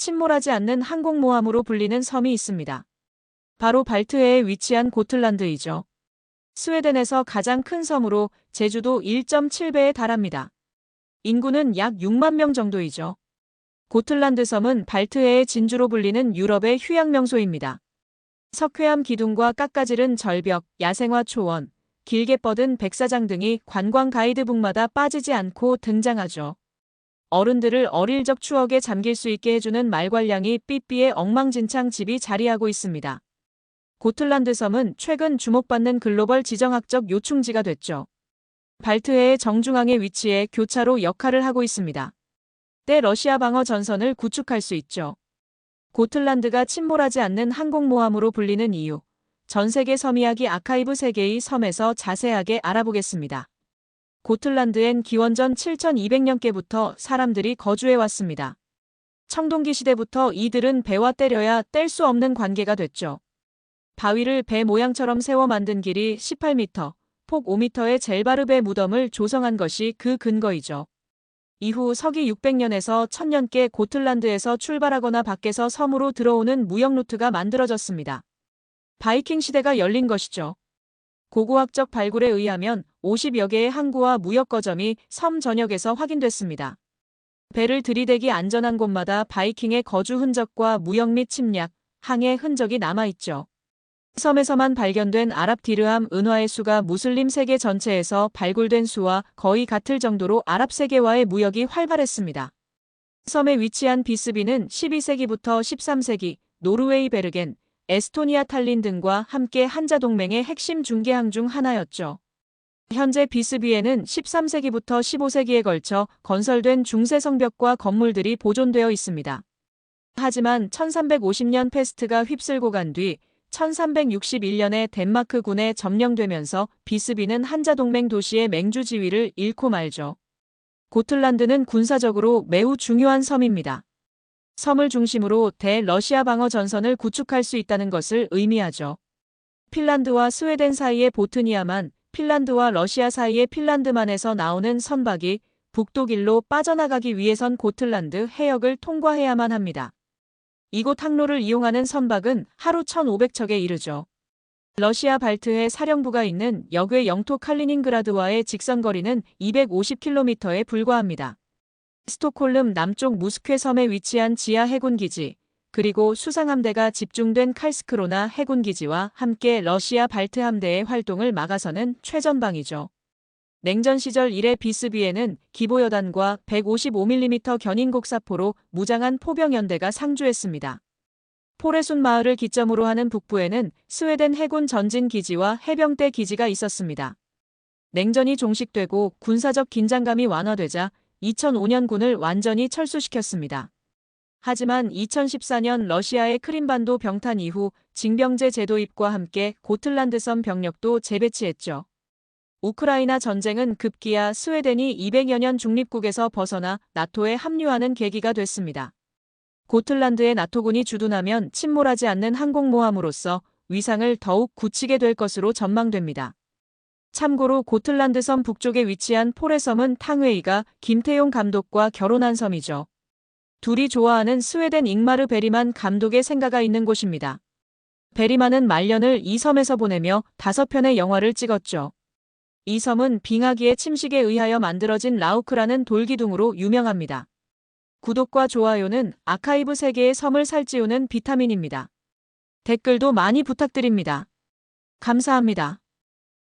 침몰하지 않는 항공모함으로 불리는 섬이 있습니다. 바로 발트해에 위치한 고틀란드이죠. 스웨덴에서 가장 큰 섬으로 제주도 1.7배에 달합니다. 인구는 약 6만 명 정도이죠. 고틀란드 섬은 발트해의 진주로 불리는 유럽의 휴양 명소입니다. 석회암 기둥과 깎아지른 절벽, 야생화 초원, 길게 뻗은 백사장 등이 관광 가이드북마다 빠지지 않고 등장하죠. 어른들을 어릴 적 추억에 잠길 수 있게 해주는 말괄량이 삐삐의 엉망진창 집이 자리하고 있습니다. 고틀란드 섬은 최근 주목받는 글로벌 지정학적 요충지가 됐죠. 발트해의 정중앙에 위치해 교차로 역할을 하고 있습니다. 때 러시아 방어 전선을 구축할 수 있죠. 고틀란드가 침몰하지 않는 항공모함으로 불리는 이유. 전 세계 섬이야기 아카이브 세계의 섬에서 자세하게 알아보겠습니다. 고틀란드엔 기원전 7200년께부터 사람들이 거주해 왔습니다. 청동기 시대부터 이들은 배와 때려야 뗄 수 없는 관계가 됐죠. 바위를 배 모양처럼 세워 만든 길이 18m, 폭 5m의 젤바르베 무덤을 조성한 것이 그 근거이죠. 이후 서기 600년에서 1000년께 고틀란드에서 출발하거나 밖에서 섬으로 들어오는 무역 루트가 만들어졌습니다. 바이킹 시대가 열린 것이죠. 고고학적 발굴에 의하면 50여 개의 항구와 무역 거점이 섬 전역에서 확인됐습니다. 배를 들이대기 안전한 곳마다 바이킹의 거주 흔적과 무역 및 침략, 항해 흔적이 남아있죠. 섬에서만 발견된 아랍 디르함 은화의 수가 무슬림 세계 전체에서 발굴된 수와 거의 같을 정도로 아랍 세계와의 무역이 활발했습니다. 섬에 위치한 비스비는 12세기부터 13세기 노르웨이 베르겐, 에스토니아 탈린 등과 함께 한자동맹의 핵심 중개항 중 하나였죠. 현재 비스비에는 13세기부터 15세기에 걸쳐 건설된 중세 성벽과 건물들이 보존되어 있습니다. 하지만 1350년 패스트가 휩쓸고 간 뒤 1361년에 덴마크군에 점령되면서 비스비는 한자동맹 도시의 맹주 지위를 잃고 말죠. 고틀란드는 군사적으로 매우 중요한 섬입니다. 섬을 중심으로 대러시아 방어 전선을 구축할 수 있다는 것을 의미하죠. 핀란드와 스웨덴 사이의 보트니아만, 핀란드와 러시아 사이의 핀란드만에서 나오는 선박이 북독일로 빠져나가기 위해선 고틀란드 해역을 통과해야만 합니다. 이곳 항로를 이용하는 선박은 하루 1,500척에 이르죠. 러시아 발트해 사령부가 있는 역의 영토 칼리닝그라드와의 직선 거리는 250km에 불과합니다. 스톡홀름 남쪽 무스퀘 섬에 위치한 지하 해군기지, 그리고 수상함대가 집중된 칼스크로나 해군기지와 함께 러시아 발트 함대의 활동을 막아서는 최전방이죠. 냉전 시절 이래 비스비에는 기보여단과 155mm 견인곡사포로 무장한 포병연대가 상주했습니다. 포레순 마을을 기점으로 하는 북부에는 스웨덴 해군 전진 기지와 해병대 기지가 있었습니다. 냉전이 종식되고 군사적 긴장감이 완화되자 2005년 군을 완전히 철수시켰습니다. 하지만 2014년 러시아의 크림반도 병탄 이후 징병제 제도 입과 함께 고틀란드섬 병력도 재배치했죠. 우크라이나 전쟁은 급기야 스웨덴이 200여 년 중립국에서 벗어나 나토에 합류하는 계기가 됐습니다. 고틀란드의 나토군이 주둔하면 침몰하지 않는 항공모함으로서 위상을 더욱 굳히게 될 것으로 전망됩니다. 참고로 고틀란드 섬 북쪽에 위치한 포레섬은 탕웨이가 김태용 감독과 결혼한 섬이죠. 둘이 좋아하는 스웨덴 잉마르 베리만 감독의 생가가 있는 곳입니다. 베리만은 말년을 이 섬에서 보내며 다섯 편의 영화를 찍었죠. 이 섬은 빙하기의 침식에 의하여 만들어진 라우크라는 돌기둥으로 유명합니다. 구독과 좋아요는 아카이브 세계의 섬을 살찌우는 비타민입니다. 댓글도 많이 부탁드립니다. 감사합니다.